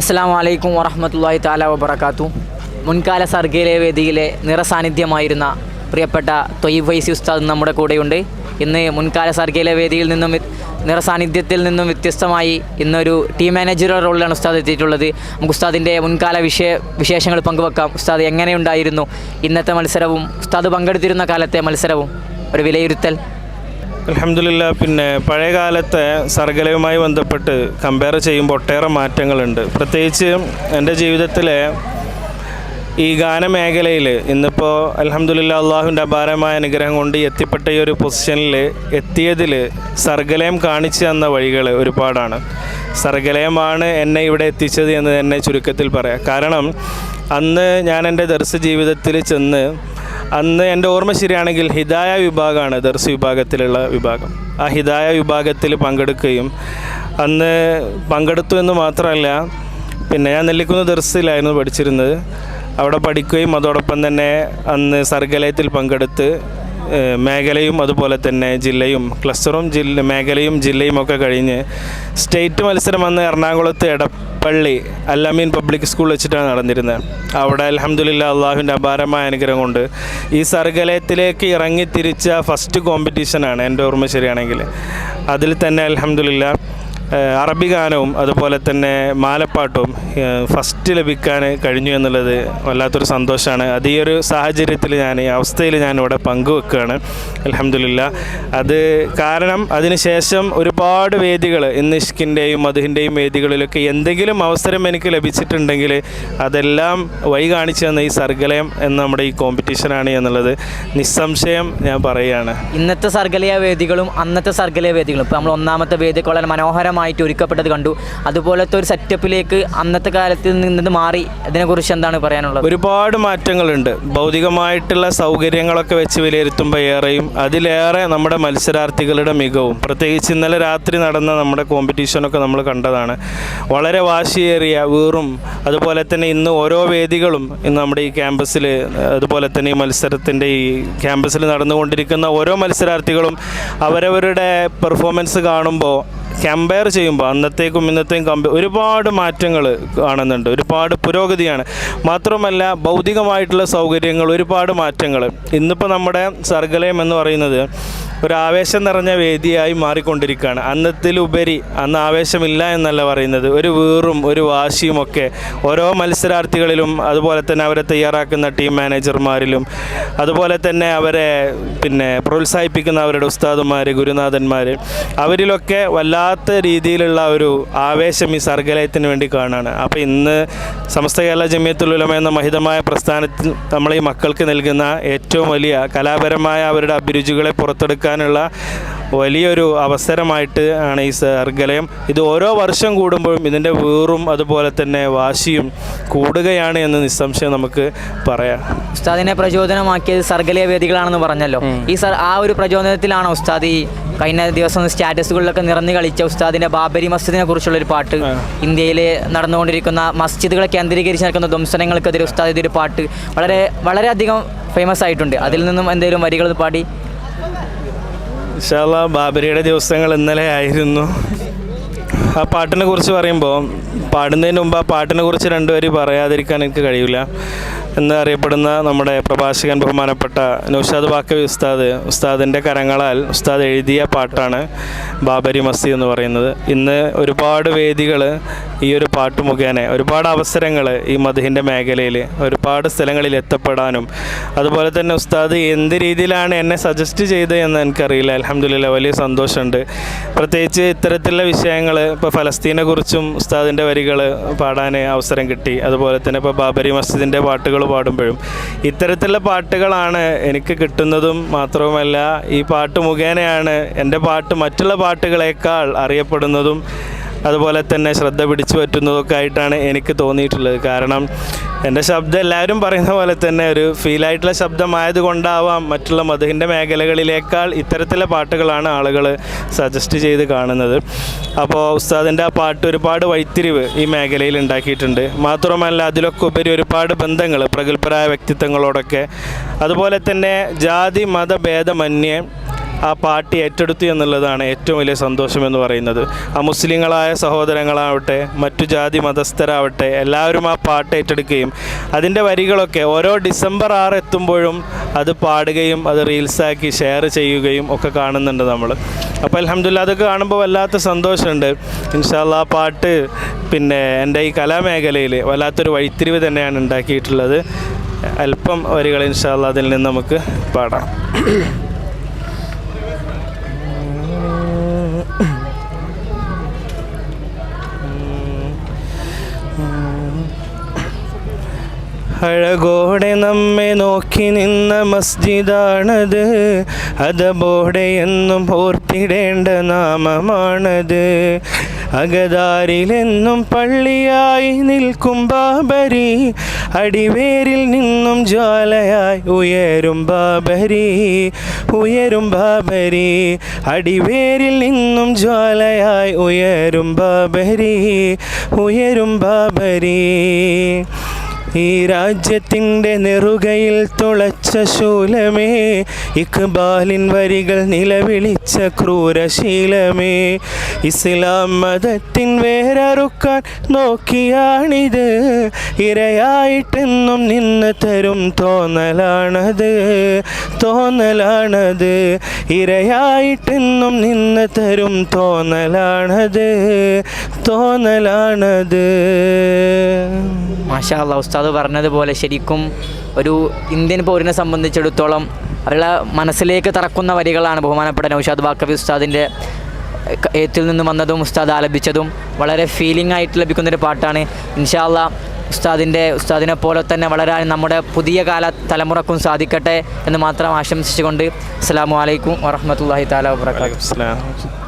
അസ്സാം വലൈക്കും വറഹമത്തല്ലാഹി താല വബർക്കാത്തു മുൻകാല സർഗയിലെ വേദിയിലെ നിറസാന്നിധ്യമായിരുന്ന പ്രിയപ്പെട്ട തൊയ്യബ് വൈസി ഉസ്താദ് നമ്മുടെ കൂടെയുണ്ട്. ഇന്ന് മുൻകാല സർഗയിലെ വേദിയിൽ നിന്നും നിറസാന്നിധ്യത്തിൽ നിന്നും വ്യത്യസ്തമായി ഇന്നൊരു ടീം മാനേജറുടെ റോളിലാണ് ഉസ്താദ് എത്തിയിട്ടുള്ളത്. നമുക്ക് ഉസ്താദിന്റെ മുൻകാല വിഷയ വിശേഷങ്ങൾ പങ്കുവെക്കാം. ഉസ്താദ് എങ്ങനെയുണ്ടായിരുന്നു? ഇന്നത്തെ മത്സരവും ഉസ്താദ് പങ്കെടുത്തിരുന്ന കാലത്തെ മത്സരവും ഒരു വിലയിരുത്തൽ. അലഹമില്ല പിന്നെ പഴയ കാലത്തെ സർഗലയുമായി ബന്ധപ്പെട്ട് കമ്പയർ ചെയ്യുമ്പോൾ ഒട്ടേറെ മാറ്റങ്ങളുണ്ട്. പ്രത്യേകിച്ച് എന്റെ ജീവിതത്തിലെ ഈ ഗാനമേഖലയിൽ ഇന്നിപ്പോൾ അലഹമില്ല അള്ളാഹുവിന്റെ അപാരമായ അനുഗ്രഹം കൊണ്ട് എത്തിപ്പെട്ട ഈ ഒരു പൊസിഷനിൽ എത്തിയതിൽ സർഗലയം കാണിച്ചു തന്ന വഴികൾ ഒരുപാടാണ്. സർഗലയമാണ് എന്നെ ഇവിടെ എത്തിച്ചത് എന്ന് തന്നെ ചുരുക്കത്തിൽ പറയാം. കാരണം അന്ന് ഞാൻ എന്റെ ദർശ ജീവിതത്തിൽ ചെന്ന് അന്ന് എന്റെ ഓർമ്മ ശരിയാണെങ്കിൽ ഹിദായ വിഭാഗമാണ് ദർസ് വിഭാഗത്തിലുള്ള വിഭാഗം. ആ ഹിദായ വിഭാഗത്തിൽ പങ്കെടുക്കുകയും അന്ന് പങ്കെടുത്തു എന്ന് മാത്രമല്ല പിന്നെ ഞാൻ നെല്ലിക്കുന്ന ദർസിലായിരുന്നു പഠിച്ചിരുന്നത്. അവിടെ പഠിക്കുകയും അതോടൊപ്പം തന്നെ അന്ന് സർഗലയത്തിൽ പങ്കെടുത്ത് മേഖലയും അതുപോലെ തന്നെ ജില്ലയും ക്ലസ്റ്ററും ജില്ല മേഖലയും ജില്ലയും ഒക്കെ കഴിഞ്ഞ് സ്റ്റേറ്റ് മത്സരം അന്ന് എറണാകുളത്ത് എടപ്പള്ളി അല്ലമീൻ പബ്ലിക് സ്കൂൾ വെച്ചിട്ടാണ് നടന്നിരുന്നത്. അവിടെ അലഹമുല്ല അള്ളാഹുവിന്റെ അപാരമായ അനുഗ്രഹം കൊണ്ട് ഈ സർഗലയത്തിലേക്ക് ഇറങ്ങി തിരിച്ച ഫസ്റ്റ് കോമ്പറ്റീഷനാണ് എന്റെ ഓർമ്മ ശരിയാണെങ്കിൽ. അതിൽ തന്നെ അലഹമുല്ല അറബി ഗാനവും അതുപോലെ തന്നെ മാലപ്പാട്ടും ഫസ്റ്റ് ലഭിക്കാൻ കഴിഞ്ഞു എന്നുള്ളത് വല്ലാത്തൊരു സന്തോഷമാണ്. അത് ഈ ഒരു സാഹചര്യത്തിൽ ഞാൻ ഈ അവസ്ഥയിൽ ഞാൻ ഇവിടെ പങ്കുവെക്കുകയാണ്. അലഹമില്ല അത് കാരണം അതിനുശേഷം ഒരുപാട് വേദികൾ ഇന്ന് ഇഷ്കിന്റെയും മധുഹിന്റെയും വേദികളിലൊക്കെ എന്തെങ്കിലും അവസരം എനിക്ക് ലഭിച്ചിട്ടുണ്ടെങ്കിൽ അതെല്ലാം വഴി കാണിച്ചു തന്ന ഈ സർഗലയം എന്ന നമ്മുടെ ഈ കോമ്പറ്റീഷനാണ് എന്നുള്ളത് നിസ്സംശയം ഞാൻ പറയുകയാണ്. ഇന്നത്തെ സർഗലയ വേദികളും അന്നത്തെ സർഗലയ വേദികളും. ഇപ്പോൾ നമ്മൾ ഒന്നാമത്തെ വേദിയൊക്കെ വളരെ മനോഹരമായിട്ട് ഒരുക്കപ്പെട്ടത് കണ്ടു. അതുപോലത്തെ ഒരു സെറ്റപ്പിലേക്ക് അന്നത്തെ കാലത്ത് നിന്ന് മാറി. അതിനെക്കുറിച്ച് എന്താണ് പറയാനുള്ളത്? ഒരുപാട് മാറ്റങ്ങളുണ്ട്. ഭൗതികമായിട്ടുള്ള സൗകര്യങ്ങളൊക്കെ വെച്ച് വിലയിരുത്തുമ്പോൾ ഏറെയും അതിലേറെ നമ്മുടെ മത്സരാർത്ഥികളുടെ മികവും പ്രത്യേകിച്ച് ഇന്നലെ രാത്രി നടന്ന നമ്മുടെ കോമ്പറ്റീഷനൊക്കെ നമ്മൾ കണ്ടതാണ്. വളരെ വാശിയേറിയ വീറും അതുപോലെ തന്നെ ഇന്ന് ഓരോ വേദികളും ഇന്ന് നമ്മുടെ ഈ ക്യാമ്പസിൽ അതുപോലെ തന്നെ ഈ മത്സരത്തിന്റെ ഈ ക്യാമ്പസിൽ നടന്നുകൊണ്ടിരിക്കുന്ന ഓരോ മത്സരാർത്ഥികളും അവരവരുടെ പെർഫോമൻസ് കാണുമ്പോൾ കമ്പയർ ചെയ്യുമ്പോൾ അന്നത്തേക്കും ഇന്നത്തേക്കും കമ്പയർ ഒരുപാട് മാറ്റങ്ങൾ കാണുന്നുണ്ട്. ഒരുപാട് പുരോഗതിയാണ്. മാത്രമല്ല ഭൗതികമായിട്ടുള്ള സൗകര്യങ്ങൾ ഒരുപാട് മാറ്റങ്ങൾ ഇന്നിപ്പോൾ നമ്മുടെ സർഗലയം എന്ന് പറയുന്നത് ഒരു ആവേശം നിറഞ്ഞ വേദിയായി മാറിക്കൊണ്ടിരിക്കുകയാണ്. അന്നത്തിലുപരി അന്ന് ആവേശമില്ല എന്നല്ല പറയുന്നത്. ഒരു വീറും ഒരു വാശിയും ഒക്കെ ഓരോ മത്സരാർത്ഥികളിലും അതുപോലെ തന്നെ അവരെ തയ്യാറാക്കുന്ന ടീം മാനേജർമാരിലും അതുപോലെ തന്നെ അവരെ പിന്നെ പ്രോത്സാഹിപ്പിക്കുന്ന അവരുടെ ഉസ്താദുമാർ ഗുരുനാഥന്മാർ അവരിലൊക്കെ വല്ലാത്ത രീതിയിലുള്ള ഒരു ആവേശം ഈ സർഗലയത്തിന് വേണ്ടി കാണാണ്. അപ്പോൾ ഇന്ന് സമസ്ത കേരള ജമിയത്തുൽ ഉലമ എന്ന മഹിതമായ പ്രസ്ഥാനത്തിൽ നമ്മൾ ഈ മക്കൾക്ക് നൽകുന്ന ഏറ്റവും വലിയ കലാപരമായ അവരുടെ അഭിരുചികളെ പുറത്തെടുക്കാനുള്ള വലിയൊരു അവസരമായിട്ട് ആണ് ഈ സർഗലയം. ഇത് ഓരോ വർഷം കൂടുമ്പോഴും ഇതിന്റെ വീറും അതുപോലെ തന്നെ വാശിയും കൂടുകയാണ് എന്ന് നിസ്സംശയം നമുക്ക് പറയാം. ഉസ്താദിനെ പ്രചോദനമാക്കിയത് സർഗലയ വേദികളാണെന്ന് പറഞ്ഞല്ലോ. ഈ സർ ആ ഒരു പ്രചോദനത്തിലാണ് ഉസ്താദ് ഈ കഴിഞ്ഞ ദിവസം സ്റ്റാറ്റസുകളിലൊക്കെ നിറഞ്ഞു കളിച്ച ഉസ്താദിന്റെ ബാബരി മസ്ജിദിനെ കുറിച്ചുള്ള ഒരു പാട്ട് ഇന്ത്യയിലെ നടന്നുകൊണ്ടിരിക്കുന്ന മസ്ജിദുകളെ കേന്ദ്രീകരിച്ച് നടക്കുന്ന ധ്വംസനങ്ങൾക്കെതിരെ ഉസ്താദ് ഇതൊരു പാട്ട് വളരെ വളരെയധികം ഫേമസ് ആയിട്ടുണ്ട്. അതിൽ നിന്നും എന്തെങ്കിലും വരികൾ പാടി? ഇൻഷാല്ല ബാബരിയുടെ ദിവസങ്ങൾ ഇന്നലെ ആയിരുന്നു. ആ പാട്ടിനെ കുറിച്ച് പറയുമ്പോൾ പാടുന്നതിന് മുമ്പ് ആ പാട്ടിനെ കുറിച്ച് രണ്ടുപേരും പറയാതിരിക്കാൻ എനിക്ക് കഴിയില്ല എന്ന് അറിയപ്പെടുന്ന നമ്മുടെ പ്രഭാഷകൻ ബഹുമാനപ്പെട്ട നൗഷാദ് വാക്കവി ഉസ്താദ് ഉസ്താദിന്റെ കരങ്ങളാൽ ഉസ്താദ് എഴുതിയ പാട്ടാണ് ബാബരി മസ്തി എന്ന് പറയുന്നത്. ഇന്ന് ഒരുപാട് വേദികൾ ഈ ഒരു പാട്ട് മുഖേന ഒരുപാട് അവസരങ്ങൾ ഈ മധുഹിന്റെ മേഖലയിൽ ഒരുപാട് സ്ഥലങ്ങളിൽ എത്തപ്പെടാനും അതുപോലെ തന്നെ ഉസ്താദ് എന്ത് രീതിയിലാണ് എന്നെ സജസ്റ്റ് ചെയ്തത് എന്ന് എനിക്കറിയില്ല. അലഹമില്ല വലിയ സന്തോഷമുണ്ട്. പ്രത്യേകിച്ച് ഇത്തരത്തിലുള്ള വിഷയങ്ങൾ ഇപ്പോൾ ഫലസ്തീനെ കുറിച്ചും ഉസ്താദിന്റെ വരികൾ പാടാൻ അവസരം കിട്ടി. അതുപോലെ തന്നെ ഇപ്പോൾ ബാബരി മസ്ജിദിന്റെ പാട്ടുകൾ പാടുമ്പോഴും ഇത്തരത്തിലുള്ള പാട്ടുകളാണ് എനിക്ക് കിട്ടുന്നതും മാത്രവുമല്ല ഈ പാട്ട് മുഖേനയാണ് എന്റെ പാട്ട് മറ്റുള്ള പാട്ടുകളേക്കാൾ അറിയപ്പെടുന്നതും അതുപോലെ തന്നെ ശ്രദ്ധ പിടിച്ചു പറ്റുന്നതൊക്കെ ആയിട്ടാണ് എനിക്ക് തോന്നിയിട്ടുള്ളത്. കാരണം എന്റെ ശബ്ദം എല്ലാവരും പറയുന്ന പോലെ തന്നെ ഒരു ഫീലായിട്ടുള്ള ശബ്ദമായത് കൊണ്ടാവാം മറ്റുള്ള മധുഹിന്റെ മേഖലകളിലേക്കാൾ ഇത്തരത്തിലെ പാട്ടുകളാണ് ആളുകൾ സജസ്റ്റ് ചെയ്ത് കാണുന്നത്. അപ്പോൾ ഉസ്താദിന്റെ ആ പാട്ട് ഒരുപാട് വൈത്തിരിവ് ഈ മേഖലയിൽ ഉണ്ടാക്കിയിട്ടുണ്ട്. മാത്രമല്ല അതിലൊക്കെ ഉപരി ഒരുപാട് ബന്ധങ്ങൾ പ്രഗത്ഭരായ വ്യക്തിത്വങ്ങളോടൊക്കെ. അതുപോലെ തന്നെ ജാതി മതഭേദമന്യേ ആ പാർട്ടി ഏറ്റെടുത്തു എന്നുള്ളതാണ് ഏറ്റവും വലിയ സന്തോഷം എന്ന് പറയുന്നത്. ആ മുസ്ലിങ്ങളായ സഹോദരങ്ങളാവട്ടെ മറ്റു ജാതി മതസ്ഥരാവട്ടെ എല്ലാവരും ആ പാട്ട് ഏറ്റെടുക്കുകയും അതിന്റെ വരികളൊക്കെ ഓരോ ഡിസംബർ ആറ് എത്തുമ്പോഴും അത് പാടുകയും അത് റീൽസാക്കി ഷെയർ ചെയ്യുകയും ഒക്കെ കാണുന്നുണ്ട് നമ്മൾ. അപ്പോൾ അലഹമ്മദില്ല അതൊക്കെ കാണുമ്പോൾ വല്ലാത്ത സന്തോഷമുണ്ട്. ഇൻഷാല്ല ആ പാട്ട് പിന്നെ എന്റെ ഈ കലാമേഖലയിൽ വല്ലാത്തൊരു വഴിത്തിരിവ് തന്നെയാണ് ഉണ്ടാക്കിയിട്ടുള്ളത്. അല്പം വരികൾ ഇൻഷാല്ല അതിൽ നിന്ന് നമുക്ക് പാടാം. അഴകോടെ നമ്മെ നോക്കി നിന്ന മസ്ജിദാണത്. അതബോടെ എന്നും ഓർത്തിടേണ്ട നാമമാണത്. അകതാരിലെന്നും പള്ളിയായി നിൽക്കും ബാബരി. അടിവേരിൽ നിന്നും ജ്വാലയായി ഉയരും ബാബരി. ഉയരും ബാബരി. അടിവേരിൽ നിന്നും ജ്വാലയായി ഉയരും ബാബരി. ഉയരും ബാബരി. ഈ രാജ്യത്തിന്റെ നെറുകയിൽ തുളച്ച ശൂലമേ ഇക്ബാലിൻ വരികൾ നിലവിളിച്ച ക്രൂരശീലമേ. ഇസ്ലാം മതത്തിൻ വേരറുക്കാൻ നോക്കിയാണിത് ഇരയായിട്ടെന്നും നിന്ന് തരും തോന്നലാണത് തോന്നലാണത്. ഇരയായിട്ടെന്നും നിന്ന് തരും തോന്നലാണത് തോന്നലാണത്. മാഷാ ഉസ്താദ് പറഞ്ഞതുപോലെ ശരിക്കും ഒരു ഇന്ത്യൻ പൗരനെ സംബന്ധിച്ചിടത്തോളം അവരുടെ മനസ്സിലേക്ക് തറക്കുന്ന വരികളാണ് ബഹുമാനപ്പെട്ട നൗഷാദ് ബാക്കവി ഉസ്താദിന്റെ എഴുത്തിൽ നിന്ന് വന്നതും ഉസ്താദ് ആലപിച്ചതും. വളരെ ഫീലിംഗ് ആയിട്ട് ലഭിക്കുന്നൊരു പാട്ടാണ്. ഇൻഷാല്ല ഉസ്താദിന്റെ ഉസ്താദിനെ പോലെ തന്നെ വളരാൻ നമ്മുടെ പുതിയ കാല തലമുറക്കും സാധിക്കട്ടെ എന്ന് മാത്രം ആശംസിച്ചുകൊണ്ട് അസ്സാം വലൈക്കും വറഹമത്തല്ലാഹി താല വാബർക്കാത്തു